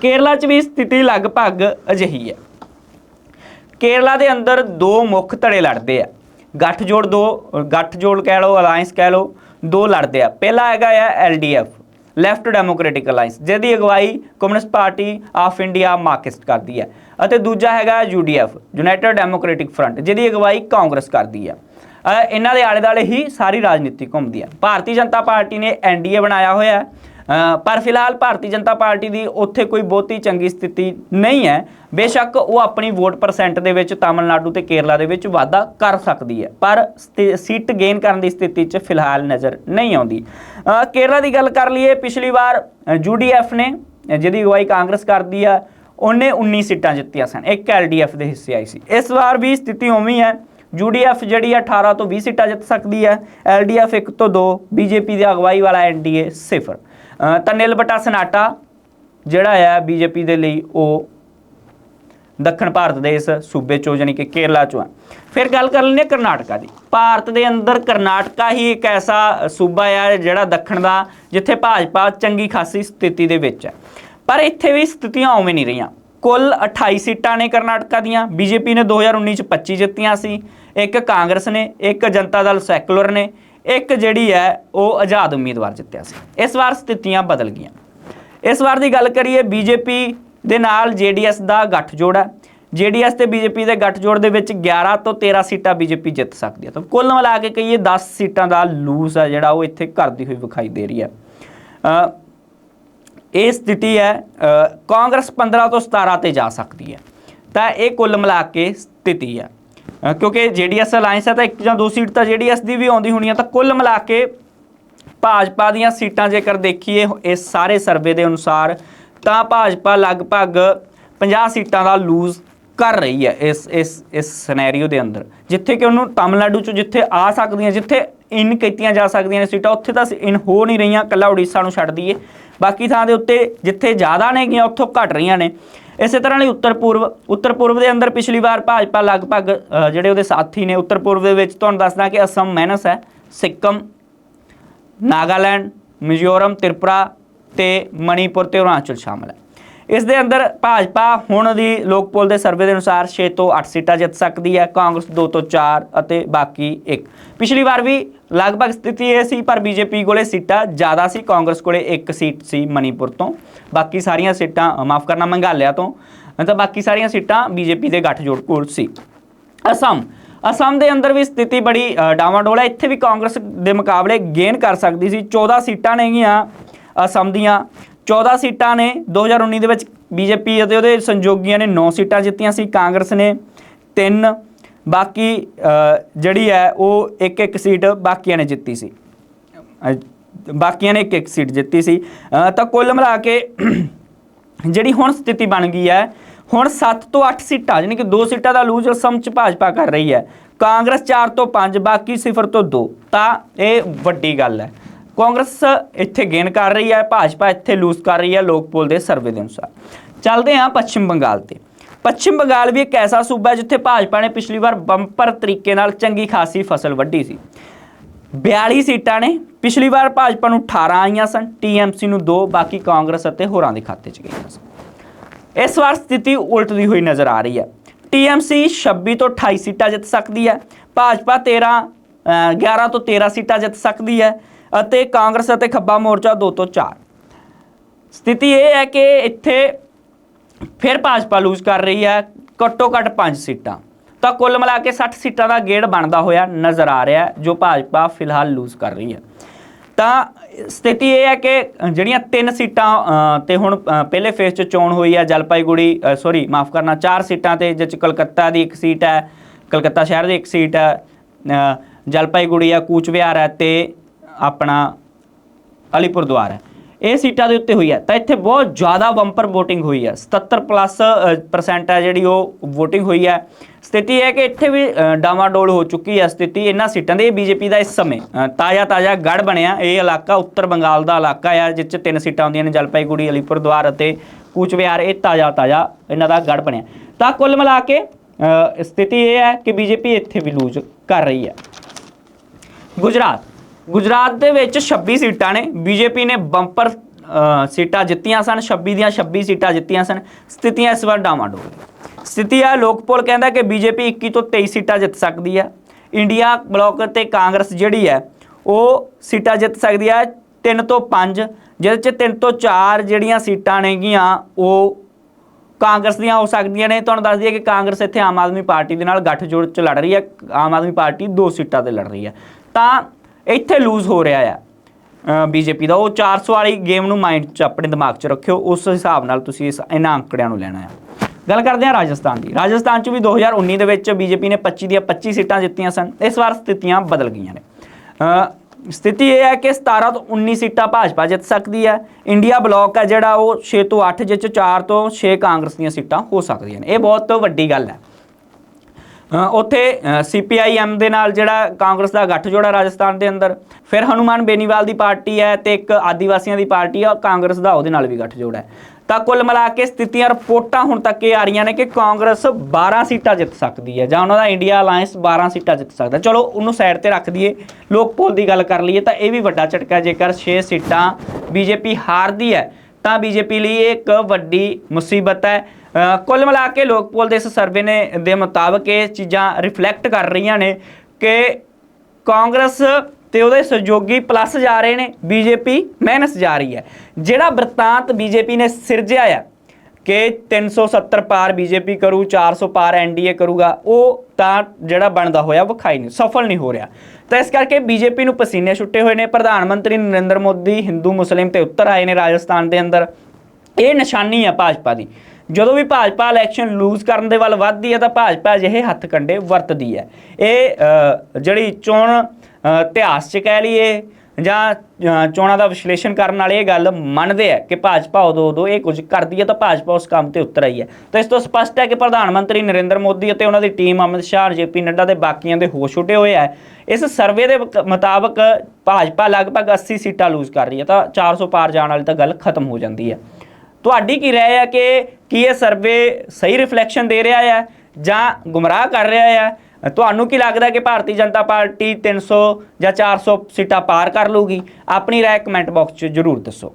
ਕੇਰਲਾ 'ਚ ਵੀ ਸਥਿਤੀ ਲਗਭਗ ਅਜਿਹੀ ਹੈ। ਕੇਰਲਾ ਦੇ ਅੰਦਰ ਦੋ ਮੁੱਖ ਧੜੇ ਲੜਦੇ ਆ। ਗੱਠਜੋੜ ਦੋ, ਗੱਠਜੋੜ ਕਹਿ ਲਓ ਅਲਾਈਅੰਸ ਕਹਿ ਲਓ, ਦੋ ਲੜਦੇ ਆ। ਪਹਿਲਾ ਹੈਗਾ ਆ ਐਲਡੀਐਫ, ਲੈਫਟ ਡੈਮੋਕ੍ਰੈਟਿਕ ਅਲਾਈਅੰਸ ਜਿਹਦੀ ਅਗਵਾਈ Communist party of India Marxist ਕਰਦੀ ਹੈ ਅਤੇ ਦੂਜਾ ਹੈਗਾ ਯੂਡੀਐਫ, ਯੂਨਾਈਟਿਡ ਡੈਮੋਕ੍ਰੈਟਿਕ ਫਰੰਟ, ਜਿਹਦੀ ਅਗਵਾਈ ਕਾਂਗਰਸ ਕਰਦੀ ਹੈ ਇਹਨਾਂ ਦੇ ਆਲੇ ਦੁਆਲੇ ਹੀ ਸਾਰੀ ਰਾਜਨੀਤੀ ਘੁੰਮਦੀ ਹੈ ਭਾਰਤੀ ਜਨਤਾ ਪਾਰਟੀ ਨੇ ਐਨਡੀਏ ਬਣਾਇਆ ਹੋਇਆ। ਹੈ ਪਰ ਫਿਲਹਾਲ ਭਾਰਤੀ ਜਨਤਾ ਪਾਰਟੀ ਦੀ ਉੱਥੇ ਕੋਈ ਬਹੁਤੀ ਚੰਗੀ ਸਥਿਤੀ ਨਹੀਂ ਹੈ। ਬੇਸ਼ੱਕ ਉਹ ਆਪਣੀ ਵੋਟ ਪਰਸੈਂਟ ਦੇ ਵਿੱਚ ਤਾਮਿਲਨਾਡੂ ਤੇ ਕੇਰਲਾ ਦੇ ਵਿੱਚ ਵਾਧਾ ਕਰ ਸਕਦੀ ਹੈ। ਪਰ ਸਥਿ- ਸੀਟ ਗੇਨ ਕਰਨ ਦੀ ਸਥਿਤੀ 'ਚ ਫਿਲਹਾਲ ਨਜ਼ਰ ਨਹੀਂ ਆਉਂਦੀ। ਕੇਰਲਾ ਦੀ ਗੱਲ ਕਰ ਲਈਏ, ਪਿਛਲੀ ਵਾਰ ਯੂਡੀਐਫ ਨੇ ਜਿਹਦੀ ਅਗਵਾਈ ਕਾਂਗਰਸ ਕਰਦੀ ਆ, ਉਹਨੇ 19 ਸੀਟਾਂ ਜਿੱਤੀਆਂ ਸਨ। ਇੱਕ ਐਲਡੀਐਫ ਦੇ ਹਿੱਸੇ ਆਈ ਸੀ। ਇਸ ਵਾਰ ਵੀ ਸਥਿਤੀ ਉਵੇਂ ਹੀ। ਹੈ ਯੂਡੀਐਫ ਜਿਹੜੀ ਆ 18 ਤੋਂ 20 ਸੀਟਾਂ ਜਿੱਤ ਸਕਦੀ ਹੈ। ਐਲਡੀਐਫ 1 ਤੋਂ 2 ਬੀਜੇਪੀ ਦੀ ਅਗਵਾਈ ਵਾਲਾ ਐਨਡੀਏ ਸਿਫਰ। ਤਾਂ ਨਿਲ ਬਟਾ ਸਨਾਟਾ, ਜਿਹੜਾ ਆ ਬੀਜੇਪੀ ਦੇ ਲਈ ਉਹ ਦੱਖਣ ਭਾਰਤ ਦੇ ਇਸ ਸੂਬੇ ਚੋਂ ਯਾਨੀ ਕਿ ਕੇਰਲਾ ਚੋਂ ਆ। ਫਿਰ ਗੱਲ ਕਰ ਲੈਂਦੇ ਹਾਂ ਕਰਨਾਟਕਾ ਦੀ। ਭਾਰਤ ਦੇ ਅੰਦਰ ਕਰਨਾਟਕਾ ਹੀ ਇੱਕ ਐਸਾ ਸੂਬਾ ਆ ਜਿਹੜਾ ਦੱਖਣ ਦਾ, ਜਿੱਥੇ ਭਾਜਪਾ ਚੰਗੀ ਖਾਸੀ ਸਥਿਤੀ ਦੇ ਵਿੱਚ ਹੈ ਪਰ ਇੱਥੇ ਵੀ ਸਥਿਤੀਆਂ ਉਵੇਂ ਨਹੀਂ ਰਹੀਆਂ। ਕੁੱਲ 28 ਸੀਟਾਂ ਨੇ ਕਰਨਾਟਕਾ ਦੀਆਂ। ਬੀਜੇਪੀ ਨੇ 2019 ਚ 25 ਜਿੱਤੀਆਂ ਸੀ। ਇੱਕ ਕਾਂਗਰਸ ਨੇ, ਇੱਕ ਜਨਤਾ ਦਲ ਸੈਕੂਲਰ ਨੇ ਇੱਕ ਜਿਹੜੀ ਹੈ, ਉਹ ਆਜ਼ਾਦ ਉਮੀਦਵਾਰ ਜਿੱਤਿਆ ਸੀ। ਇਸ ਵਾਰ ਸਥਿਤੀਆਂ ਬਦਲ ਗਈਆਂ। ਇਸ ਵਾਰ ਦੀ ਗੱਲ ਕਰੀਏ ਬੀਜੇਪੀ ਦੇ ਨਾਲ ਜੇਡੀਐਸ ਦਾ ਗੱਠਜੋੜ ਹੈ। ਜੇਡੀਐਸ ਤੇ ਬੀਜੇਪੀ ਦੇ ਗੱਠਜੋੜ ਦੇ ਵਿੱਚ 11 ਤੋਂ 13 ਸੀਟਾਂ ਬੀਜੇਪੀ ਜਿੱਤ ਸਕਦੀ ਹੈ। ਤਾਂ ਕੁੱਲ ਮਿਲਾ ਕੇ ਕਹੀਏ 10 ਸੀਟਾਂ ਦਾ ਲੂਸ ਹੈ ਜਿਹੜਾ ਉਹ ਇੱਥੇ ਕਰਦੀ ਹੋਈ ਵਿਖਾਈ ਦੇ ਰਹੀ ਹੈ। ਇਹ ਸਥਿਤੀ ਹੈ ਕਾਂਗਰਸ 15 ਤੋਂ 17 ਤੇ ਜਾ ਸਕਦੀ ਹੈ। ਤਾਂ ਇਹ ਕੁੱਲ ਮਿਲਾ ਕੇ ਸਥਿਤੀ ਹੈ। ਕਿਉਂਕਿ ਜੇਡੀਐਸ ਅਲਾਈਅੰਸ ਹੈ ਤਾਂ ਇੱਕ ਜਾਂ ਦੋ ਸੀਟ ਤਾਂ ਜੇਡੀਐਸ ਦੀ ਵੀ ਆਉਂਦੀ ਹੋਣੀ ਹੈ ਤਾਂ ਕੁੱਲ ਮਿਲਾ ਕੇ ਭਾਜਪਾ ਦੀਆਂ ਸੀਟਾਂ ਜੇਕਰ ਦੇਖੀਏ ਇਸ ਸਾਰੇ ਸਰਵੇ ਦੇ ਅਨੁਸਾਰ, ਤਾਂ ਭਾਜਪਾ ਲਗਭਗ 50 ਸੀਟਾਂ ਦਾ ਲੂਜ਼ ਕਰ ਰਹੀ ਹੈ ਇਸ ਇਸ ਇਸ ਸਿਨੈਰੀਓ ਦੇ ਅੰਦਰ। ਜਿੱਥੇ ਕਿ ਉਹਨੂੰ ਤਾਮਿਲਨਾਡੂ ਚ ਜਿੱਥੇ ਆ ਸਕਦੀਆਂ, ਜਿੱਥੇ ਇਨ ਕੀਤੀਆਂ ਜਾ ਸਕਦੀਆਂ ਨੇ ਸੀਟਾਂ, ਉੱਥੇ ਤਾਂ ਇਨ ਹੋ ਨਹੀਂ ਰਹੀਆਂ, ਕੱਲਾ ਉੜੀਸਾ ਨੂੰ ਛੱਡ ਦਈਏ। ਬਾਕੀ ਥਾਂ ਦੇ ਉੱਤੇ ਜਿੱਥੇ ਜ਼ਿਆਦਾ ਨੇਗੀਆਂ, ਉੱਥੋਂ ਘਟ ਰਹੀਆਂ ਨੇ। ਇਸੇ ਤਰ੍ਹਾਂ ਲਈ ਉੱਤਰ ਪੂਰਬ ਉੱਤਰ ਪੂਰਬ ਦੇ ਅੰਦਰ ਪਿਛਲੀ ਵਾਰ ਭਾਜਪਾ ਲਗਭਗ ਜਿਹੜੇ ਉਹਦੇ ਸਾਥੀ ਨੇ ਉੱਤਰ ਪੂਰਬ ਦੇ ਵਿੱਚ ਤੁਹਾਨੂੰ ਦੱਸਦਾ ਕਿ ਅਸਮ ਮਾਈਨਸ ਹੈ, ਸਿੱਕਮ, ਨਾਗਾਲੈਂਡ, ਮਿਜ਼ੋਰਮ, ਤ੍ਰਿਪੁਰਾ ਤੇ ਮਣੀਪੁਰ ਤੇ ਅਰੁਣਾਚਲ ਸ਼ਾਮਲ ਹੈ। ਇਸ ਦੇ ਅੰਦਰ ਭਾਜਪਾ ਹੁਣ ਦੀ ਲੋਕਪੋਲ ਦੇ ਸਰਵੇ ਦੇ ਅਨੁਸਾਰ 6 ਤੋਂ 8 ਸੀਟਾਂ ਜਿੱਤ ਸਕਦੀ ਹੈ, ਕਾਂਗਰਸ 2 ਤੋਂ 4 ਅਤੇ ਬਾਕੀ 1 ਪਿਛਲੀ ਵਾਰ ਵੀ ਲਗਭਗ ਸਥਿਤੀ ਇਹ ਸੀ ਪਰ ਬੀਜੇਪੀ ਕੋਲੇ ਸੀਟਾਂ ਜ਼ਿਆਦਾ ਸੀ ਕਾਂਗਰਸ ਕੋਲੇ ਇੱਕ ਸੀਟ ਸੀ ਮਣੀਪੁਰ ਤੋਂ। ਬਾਕੀ ਸਾਰੀਆਂ ਸੀਟਾਂ ਮਾਫ ਕਰਨਾ ਮੰਗਾਲਿਆ ਤੋਂ। ਤਾਂ ਬਾਕੀ ਸਾਰੀਆਂ ਸੀਟਾਂ ਬੀਜੇਪੀ ਦੇ ਗੱਠਜੋੜ ਕੋਲ ਸੀ। ਅਸਮ ਅਸਮ ਦੇ ਅੰਦਰ ਵੀ ਸਥਿਤੀ ਬੜੀ ਅ, ਡਾਵਾਂਡੋਲ ਹੈ। ਇੱਥੇ ਵੀ ਕਾਂਗਰਸ ਦੇ ਮੁਕਾਬਲੇ ਗੇਨ ਕਰ ਸਕਦੀ ਸੀ। 14 ਸੀਟਾਂ ਨੇਗੀਆਂ ਅਸਮ ਦੀਆਂ। 14 ਸੀਟਾਂ ਨੇ 2019 ਦੇ ਵਿੱਚ ਬੀਜੇਪੀ ਅਤੇ ਉਹਦੇ ਸੰਯੋਗੀਆਂ ਨੇ 9 ਸੀਟਾਂ ਜਿੱਤੀਆਂ ਸੀ। ਕਾਂਗਰਸ ਨੇ 3 ਬਾਕੀ ਜਿਹੜੀ ਹੈ, ਉਹ ਇੱਕ ਇੱਕ ਸੀਟ ਬਾਕੀਆਂ ਨੇ ਜਿੱਤੀ ਸੀ। ਬਾਕੀਆਂ ਨੇ ਇੱਕ ਇੱਕ ਸੀਟ ਜਿੱਤੀ ਸੀ। ਤਾਂ ਕੁੱਲ ਮਿਲਾ ਕੇ ਜਿਹੜੀ ਹੁਣ ਸਥਿਤੀ ਬਣ ਗਈ ਹੈ, ਹੁਣ 7 ਤੋਂ 8 ਸੀਟਾਂ ਯਾਨੀ ਕਿ 2 ਸੀਟਾਂ ਦਾ ਲੂਜ਼ ਅਸਮ ਚ ਭਾਜਪਾ ਕਰ ਰਹੀ ਹੈ। ਕਾਂਗਰਸ 4 ਤੋਂ 5 ਬਾਕੀ 0 ਤੋਂ 2 ਤਾਂ ਇਹ ਵੱਡੀ ਗੱਲ ਹੈ। ਕਾਂਗਰਸ ਇੱਥੇ ਗੇਨ ਕਰ ਰਹੀ ਹੈ, ਭਾਜਪਾ ਇੱਥੇ ਲੂਜ਼ ਕਰ ਰਹੀ ਹੈ ਲੋਕਪੋਲ ਦੇ ਸਰਵੇ ਦੇ ਅਨੁਸਾਰ। ਚੱਲਦੇ ਹਾਂ ਪੱਛਮ ਬੰਗਾਲ ਤੇ। ਪੱਛਮ ਬੰਗਾਲ ਵੀ ਇੱਕ ਐਸਾ ਸੂਬਾ ਹੈ ਜਿੱਥੇ ਭਾਜਪਾ ਨੇ ਪਿਛਲੀ ਵਾਰ ਬੰਪਰ ਤਰੀਕੇ ਨਾਲ ਚੰਗੀ ਖਾਸੀ ਫਸਲ ਵੱਢੀ ਸੀ। 42 ਸੀਟਾਂ ਨੇ ਪਿਛਲੀ ਵਾਰ ਭਾਜਪਾ ਨੂੰ 18 ਆਈਆਂ ਸਨ ਟੀਐਮਸੀ ਨੂੰ 2 ਬਾਕੀ ਕਾਂਗਰਸ ਅਤੇ ਹੋਰਾਂ ਦੇ ਖਾਤੇ 'ਚ ਗਈਆਂ ਸਨ। ਇਸ ਵਾਰ ਸਥਿਤੀ ਉਲਟਦੀ ਹੋਈ ਨਜ਼ਰ ਆ ਰਹੀ ਹੈ। ਟੀਐਮਸੀ 26 ਤੋਂ 28 ਸੀਟਾਂ ਜਿੱਤ ਸਕਦੀ ਹੈ ਭਾਜਪਾ 13 ਅ, 11 ਤੋਂ 13 ਸੀਟਾਂ ਜਿੱਤ ਸਕਦੀ ਹੈ ਅਤੇ ਕਾਂਗਰਸ ਅਤੇ ਖੱਬਾ ਮੋਰਚਾ 2 ਤੋਂ 4 ਸਥਿਤੀ ਇਹ ਹੈ ਕਿ ਇੱਥੇ ਫਿਰ ਭਾਜਪਾ ਲੂਜ਼ ਕਰ ਰਹੀ ਹੈ ਘੱਟੋ ਘੱਟ 5 ਸੀਟਾਂ। ਤਾਂ ਕੁੱਲ ਮਿਲਾ ਕੇ 60 ਸੀਟਾਂ ਦਾ ਗੇੜ ਬਣਦਾ ਹੋਇਆ ਨਜ਼ਰ ਆ ਰਿਹਾ ਜੋ ਭਾਜਪਾ ਫਿਲਹਾਲ ਲੂਜ਼ ਕਰ ਰਹੀ ਹੈ। ਤਾਂ ਸਥਿਤੀ ਇਹ ਹੈ ਕਿ ਜਿਹੜੀਆਂ ਤਿੰਨ ਸੀਟਾਂ ਅ, ਤੇ ਹੁਣ ਪਹਿਲੇ ਫੇਸ 'ਚ ਚੋਣ ਹੋਈ ਹੈ ਜਲਪਾਈਗੁੜੀ ਸੌਰੀ ਮਾਫ ਕਰਨਾ ਚਾਰ ਸੀਟਾਂ ਤੇ ਜਿਸ 'ਚ ਕਲਕੱਤਾ ਦੀ ਇੱਕ ਸੀਟ ਹੈ ਕਲਕੱਤਾ ਸ਼ਹਿਰ ਦੀ ਇੱਕ ਸੀਟ ਹੈ ਜਲਪਾਈਗੁੜੀ ਹੈ ਕੂਚਬਿਹਾਰ ਹੈ ਤੇ ਆਪਣਾ ਅਲੀਪੁਰਦੁਆਰ ਹੈ। ਇਹ ਸੀਟਾਂ ਦੇ ਉੱਤੇ ਹੋਈ ਹੈ। ਤਾਂ ਇੱਥੇ ਬਹੁਤ ਜ਼ਿਆਦਾ ਬੰਪਰ VOTING ਹੋਈ ਹੈ। 77 ਪਲੱਸ ਪਰਸੈਂਟ ਹੈ ਜਿਹੜੀ ਉਹ VOTING ਹੋਈ ਹੈ। ਸਥਿਤੀ ਇਹ ਹੈ ਕਿ ਇੱਥੇ ਵੀ ਅ, ਡਾਮਾਡੋਲ ਹੋ ਚੁੱਕੀ ਹੈ ਸਥਿਤੀ ਇਹਨਾਂ ਸੀਟਾਂ ਦੀ। ਬੀਜੇਪੀ ਦਾ ਇਸ ਸਮੇਂ ਤਾਜ਼ਾ ਤਾਜ਼ਾ ਗੜ ਬਣਿਆ। ਇਹ ਇਲਾਕਾ ਉੱਤਰ ਬੰਗਾਲ ਦਾ ਇਲਾਕਾ ਹੈ ਜਿਸ 'ਚ ਤਿੰਨ ਸੀਟਾਂ ਆਉਂਦੀਆਂ ਨੇ ਜਲਪਾਈਗੁੜੀ ਅਲੀਪੁਰ ਦੁਆਰ ਅਤੇ ਕੂਚਬਿਹਾਰ ਇਹ ਤਾਜ਼ਾ ਤਾਜ਼ਾ ਇਹਨਾਂ ਦਾ ਗੜ ਬਣਿਆ। ਤਾਂ ਕੁੱਲ ਮਿਲਾ ਕੇ ਸਥਿਤੀ ਇਹ ਹੈ ਕਿ ਬੀਜੇਪੀ ਇੱਥੇ ਵੀ ਲੂਜ਼ ਕਰ ਰਹੀ ਹੈ। ਗੁਜਰਾਤ ਗੁਜਰਾਤ ਦੇ ਵਿੱਚ 26 ਸੀਟਾਂ ਨੇ। ਬੀਜੇਪੀ ਨੇ ਬੰਪਰ ਸੀਟਾਂ ਜਿੱਤੀਆਂ ਸਨ। 26 ਦੀਆਂ 26 ਸੀਟਾਂ ਜਿੱਤੀਆਂ ਸਨ। ਸਥਿਤੀਆਂ ਇਸ ਵਾਰ ਡਾਮਾਡੋਲ ਸਥਿਤੀ ਹੈ ਲੋਕਪੋਲ ਕਹਿੰਦਾ ਕਿ ਬੀਜੇਪੀ 21 ਤੋਂ 23 ਸੀਟਾਂ ਜਿੱਤ ਸਕਦੀ ਹੈ ਇੰਡੀਆ ਬਲੌਕ ਤੇ ਕਾਂਗਰਸ ਜਿਹੜੀ ਹੈ ਉਹ ਸੀਟਾਂ ਜਿੱਤ ਸਕਦੀ ਹੈ 3 ਤੋਂ 5 ਜਿਹਦੇ ਚ 3 ਤੋਂ 4 ਜਿਹੜੀਆਂ ਸੀਟਾਂ ਨੇਗੀਆਂ, ਉਹ ਕਾਂਗਰਸ ਦੀਆਂ ਹੋ ਸਕਦੀਆਂ ਨੇ। ਤੁਹਾਨੂੰ ਦੱਸ ਦਈਏ ਕਿ ਕਾਂਗਰਸ ਇੱਥੇ ਆਮ ਆਦਮੀ ਪਾਰਟੀ ਦੇ ਨਾਲ ਗੱਠਜੋੜ ਚ ਲੜ ਰਹੀ ਹੈ ਆਮ ਆਦਮੀ ਪਾਰਟੀ ਦੋ ਸੀਟਾਂ ਤੇ ਲੜ ਰਹੀ ਹੈ ਤਾਂ ਇੱਥੇ ਲੂਜ਼ ਹੋ ਰਿਹਾ ਆ। ਬੀਜੇਪੀ ਦਾ ਉਹ 400 ਵਾਲੀ ਗੇਮ ਨੂੰ ਮਾਈਂਡ 'ਚ ਆਪਣੇ ਦਿਮਾਗ 'ਚ ਰੱਖਿਓ, ਉਸ ਹਿਸਾਬ ਨਾਲ ਤੁਸੀਂ ਇਸ ਇਹਨਾਂ ਅੰਕੜਿਆਂ ਨੂੰ ਲੈਣਾ ਆ। ਗੱਲ ਕਰਦੇ ਹਾਂ ਰਾਜਸਥਾਨ ਦੀ। ਰਾਜਸਥਾਨ 'ਚ ਵੀ 2019 ਦੇ ਵਿੱਚ ਬੀਜੇਪੀ ਨੇ 25 ਦੀਆਂ 25 ਸੀਟਾਂ ਜਿੱਤੀਆਂ ਸਨ। ਇਸ ਵਾਰ ਸਥਿਤੀਆਂ ਬਦਲ ਗਈਆਂ ਨੇ। ਸਥਿਤੀ ਇਹ ਹੈ ਕਿ 17 ਤੋਂ 19 ਸੀਟਾਂ ਭਾਜਪਾ ਜਿੱਤ ਸਕਦੀ ਹੈ। ਇੰਡੀਆ ਬਲੌਕ ਹੈ ਜਿਹੜਾ ਉਹ 6 ਤੋਂ 8 ਜਿਸ 'ਚ 4 ਤੋਂ 6 ਕਾਂਗਰਸ ਦੀਆਂ ਸੀਟਾਂ ਹੋ ਸਕਦੀਆਂ ਨੇ। ਇਹ ਬਹੁਤ ਵੱਡੀ ਗੱਲ ਹੈ। ਉੱਥੇ ਸੀਪੀਆਈਐਮ ਦੇ ਨਾਲ ਜਿਹੜਾ ਕਾਂਗਰਸ ਦਾ ਗੱਠਜੋੜ ਹੈ ਰਾਜਸਥਾਨ ਦੇ ਅੰਦਰ, ਫਿਰ ਹਨੂਮਾਨ ਬੇਨੀਵਾਲ ਦੀ ਪਾਰਟੀ ਹੈ ਤੇ ਇੱਕ ਆਦੀਵਾਸੀਆਂ ਦੀ ਪਾਰਟੀ ਹੈ ਕਾਂਗਰਸ ਦਾ ਉਹਦੇ ਨਾਲ ਵੀ ਗੱਠਜੋੜ ਹੈ। ਤਾਂ ਕੁੱਲ ਮਿਲਾ ਕੇ ਸਥਿਤੀਆਂ ਰਿਪੋਰਟਾਂ ਹੁਣ ਤੱਕ ਇਹ ਆ ਰਹੀਆਂ ਨੇ ਕਿ ਕਾਂਗਰਸ 12 ਸੀਟਾਂ ਜਿੱਤ ਸਕਦੀ ਹੈ, ਜਾਂ ਉਹਨਾਂ ਦਾ ਇੰਡੀਆ ਅਲਾਈਅੰਸ 12 ਸੀਟਾਂ ਜਿੱਤ ਸਕਦਾ ਚਲੋ, ਉਹਨੂੰ ਸਾਈਡ ਤੇ ਰੱਖ ਦਈਏ, ਲੋਕ ਪੋਲ ਦੀ ਗੱਲ ਕਰ ਲਈਏ, ਤਾਂ ਇਹ ਵੀ ਵੱਡਾ ਝਟਕਾ ਜੇਕਰ 6 ਸੀਟਾਂ ਬੀਜੇਪੀ ਹਾਰਦੀ ਹੈ, ਤਾਂ ਬੀਜੇਪੀ ਲਈ ਇਹ ਇੱਕ ਵੱਡੀ ਮੁਸੀਬਤ ਹੈ। ਕੁੱਲ ਮਿਲਾ ਕੇ ਲੋਕਪੋਲ ਦੇ ਇਸ ਸਰਵੇ ਨੇ, ਦੇ ਮੁਤਾਬਕ ਇਹ ਚੀਜ਼ਾਂ ਰਿਫਲੈਕਟ ਕਰ ਰਹੀਆਂ ਨੇ ਕਿ ਕਾਂਗਰਸ ਤੇ ਉਹਦੇ ਸਹਿਯੋਗੀ ਪਲੱਸ ਜਾ ਰਹੇ ਨੇ, ਬੀਜੇਪੀ ਮਾਈਨਸ ਜਾ ਰਹੀ ਹੈ। ਜਿਹੜਾ ਬ੍ਰਿਤਾਂਤ ਬੀਜੇਪੀ ਨੇ ਸਿਰਜਿਆ ਆ ਕਿ 370 ਪਾਰ ਬੀਜੇਪੀ ਕਰੂ 400 ਪਾਰ ਐਨਡੀਏ ਕਰੂਗਾ, ਉਹ ਤਾਂ ਜਿਹੜਾ ਬਣਦਾ ਹੋਇਆ ਵਿਖਾਈ ਨਹੀਂ, ਸਫਲ ਨਹੀਂ ਹੋ ਰਿਹਾ। ਤਾਂ ਇਸ ਕਰਕੇ ਬੀਜੇਪੀ ਨੂੰ ਪਸੀਨੇ ਛੁੱਟੇ ਹੋਏ ਨੇ, ਪ੍ਰਧਾਨ ਮੰਤਰੀ ਨਰਿੰਦਰ ਮੋਦੀ, ਹਿੰਦੂ, ਮੁਸਲਿਮ ਤੇ ਉੱਤਰ ਆਏ ਨੇ ਰਾਜਸਥਾਨ ਦੇ ਅੰਦਰ। ਇਹ ਨਿਸ਼ਾਨੀ ਹੈ ਭਾਜਪਾ ਦੀ। ਜਦੋਂ ਵੀ ਭਾਜਪਾ ਇਲੈਕਸ਼ਨ ਲੂਜ਼ ਕਰਨ ਦੇ ਵੱਲ ਵੱਧਦੀ ਹੈ ਤਾਂ ਭਾਜਪਾ ਅਜਿਹੇ ਹੱਥ ਕੰਡੇ ਵਰਤਦੀ ਹੈ। ਇਹ ਜਿਹੜੀ ਚੋਣ ਇਤਿਹਾਸ 'ਚ ਕਹਿ ਲਈਏ ਜਾਂ ਚੋਣਾਂ ਦਾ ਵਿਸ਼ਲੇਸ਼ਣ ਕਰਨ ਵਾਲੇ ਇਹ ਗੱਲ ਮੰਨਦੇ ਆ ਕਿ ਭਾਜਪਾ ਉਦੋਂ ਉਦੋਂ ਇਹ ਕੁਝ ਕਰਦੀ ਹੈ ਤਾਂ ਭਾਜਪਾ ਉਸ ਕੰਮ ਤੇ ਉਤਰ ਆਈ ਹੈ। ਤਾਂ ਇਸ ਤੋਂ ਸਪਸ਼ਟ ਹੈ ਕਿ ਪ੍ਰਧਾਨ ਮੰਤਰੀ ਨਰਿੰਦਰ ਮੋਦੀ ਅਤੇ ਉਹਨਾਂ ਦੀ team Amit Shah, J P Nadda ਤੇ ਬਾਕੀਆਂ ਦੇ ਹੋਸ਼ ਉੱਡੇ ਹੋਏ ਆ ਇਸ ਸਰਵੇ ਦੇ ਮੁਤਾਬਕ ਭਾਜਪਾ ਲਗਭਗ 80 ਸੀਟਾਂ ਲੂਜ਼ ਕਰ ਰਹੀ ਹੈ ਤਾਂ 400 ਪਾਰ ਜਾਣ ਵਾਲੀ ਤਾਂ ਗੱਲ ਖਤਮ ਹੋ ਜਾਂਦੀ ਹੈ। ਤੁਹਾਡੀ ਕੀ ਰਾਏ ਹੈ ਕਿ ਕੀ ਇਹ ਸਰਵੇ ਸਹੀ ਰਿਫਲੈਕਸ਼ਨ ਦੇ ਰਿਹਾ ਹੈ ਜਾਂ ਗੁੰਮਰਾਹ ਕਰ ਰਿਹਾ ਹੈ ਤੁਹਾਨੂੰ ਕੀ ਲੱਗਦਾ ਕਿ ਭਾਰਤੀ ਜਨਤਾ ਪਾਰਟੀ 300 ਜਾਂ 400 ਸੀਟਾਂ ਪਾਰ ਕਰ ਲੂਗੀ ਆਪਣੀ ਰਾਏ ਕਮੈਂਟ ਬਾਕਸ 'ਚ ਜਰੂਰ ਦੱਸੋ।